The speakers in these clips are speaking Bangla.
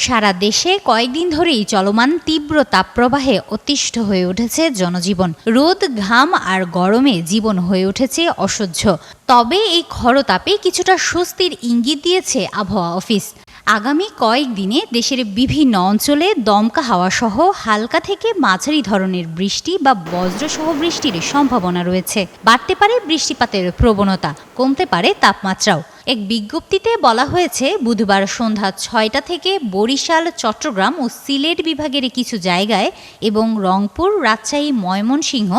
সারা দেশে কয়েকদিন ধরেই চলমান তীব্র তাপপ্রবাহে অতিষ্ঠ হয়ে উঠেছে জনজীবন। রোদ, ঘাম আর গরমে জীবন হয়ে উঠেছে অসহ্য। তবে এই খরতাপে কিছুটা স্বস্তির ইঙ্গিত দিয়েছে আবহাওয়া অফিস। আগামী কয়েকদিনে দেশের বিভিন্ন অঞ্চলে দমকা হাওয়া সহ হালকা থেকে মাঝারি ধরনের বৃষ্টি বা বজ্রসহ বৃষ্টির সম্ভাবনা রয়েছে। বাড়তে পারে বৃষ্টিপাতের প্রবণতা, কমতে পারে তাপমাত্রাও। এক বিজ্ঞপ্তিতে বলা হয়েছে, বুধবার সন্ধ্যা ছয়টা থেকে বরিশাল, চট্টগ্রাম ও সিলেট বিভাগের কিছু জায়গায় এবং রংপুর, রাজশাহী, ময়মনসিংহ,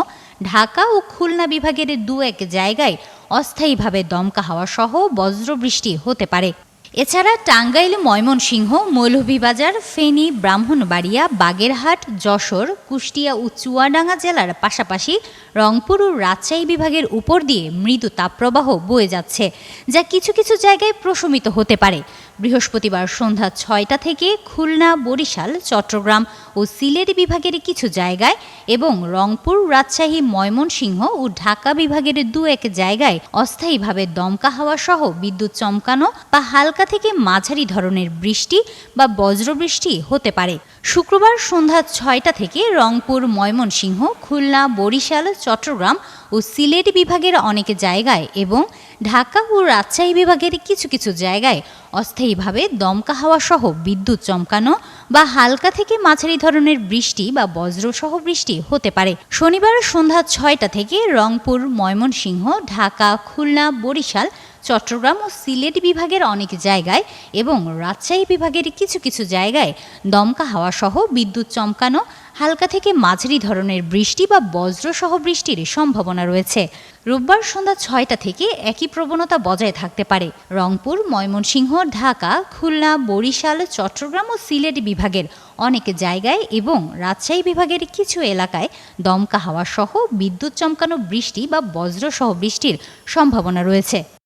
ঢাকা ও খুলনা বিভাগের দু এক জায়গায় অস্থায়ীভাবে দমকা হাওয়া সহ বজ্রবৃষ্টি হতে পারে। এছাড়া টাঙ্গাইল, ময়মনসিংহ, মৌলভীবাজার, ফেনী, ব্রাহ্মণবাড়িয়া, বাগেরহাট, যশোর, কুষ্টিয়া ও চুয়াডাঙ্গা জেলার পাশাপাশি রংপুর ও রাজশাহী বিভাগের উপর দিয়ে মৃদু তাপপ্রবাহ বয়ে যাচ্ছে, যা কিছু কিছু জায়গায় প্রশমিত হতে পারে। বৃহস্পতিবার সন্ধ্যা ছয়টা থেকে খুলনা, বরিশাল, চট্টগ্রাম ও সিলেট বিভাগের কিছু জায়গায় এবং রংপুর, রাজশাহী, ময়মনসিংহ ও ঢাকা বিভাগের দু এক জায়গায় অস্থায়ীভাবে দমকা হাওয়া সহ বিদ্যুৎ চমকানো বা হালকা থেকে মাঝারি ধরনের বৃষ্টি বা বজ্রবৃষ্টি হতে পারে। শুক্রবার সন্ধ্যা ছয়টা থেকে রংপুর, ময়মনসিংহ, খুলনা, বরিশাল, চট্টগ্রাম ও সিলেট বিভাগের অনেক জায়গায় এবং ঢাকা ও রাজশাহী বিভাগের কিছু কিছু জায়গায় অস্থায়ীভাবে দমকা হাওয়া সহ বিদ্যুৎ চমকানো বা হালকা থেকে মাঝারি ধরনের বৃষ্টি বা বজ্রসহ বৃষ্টি হতে পারে। শনিবার সন্ধ্যা ছয়টা থেকে রংপুর, ময়মনসিংহ, ঢাকা, খুলনা, বরিশাল চট্টগ্রাম ও সিলেট বিভাগের অনেক জায়গায় এবং রাজশাহী বিভাগের কিছু কিছু জায়গায় দমকা হাওয়া সহ বিদ্যুৎ চমকানো, হালকা থেকে মাঝারি ধরনের বৃষ্টি বা বজ্রসহ বৃষ্টির সম্ভাবনা রয়েছে। রোববার সন্ধ্যা ছয়টা থেকে একই প্রবণতা বজায় থাকতে পারে। রংপুর, ময়মনসিংহ, ঢাকা, খুলনা, বরিশাল, চট্টগ্রাম ও সিলেট বিভাগের অনেক জায়গায় এবং রাজশাহী বিভাগের কিছু এলাকায় দমকা হাওয়া সহ বিদ্যুৎ চমকানো বৃষ্টি বা বজ্রসহ বৃষ্টির সম্ভাবনা রয়েছে।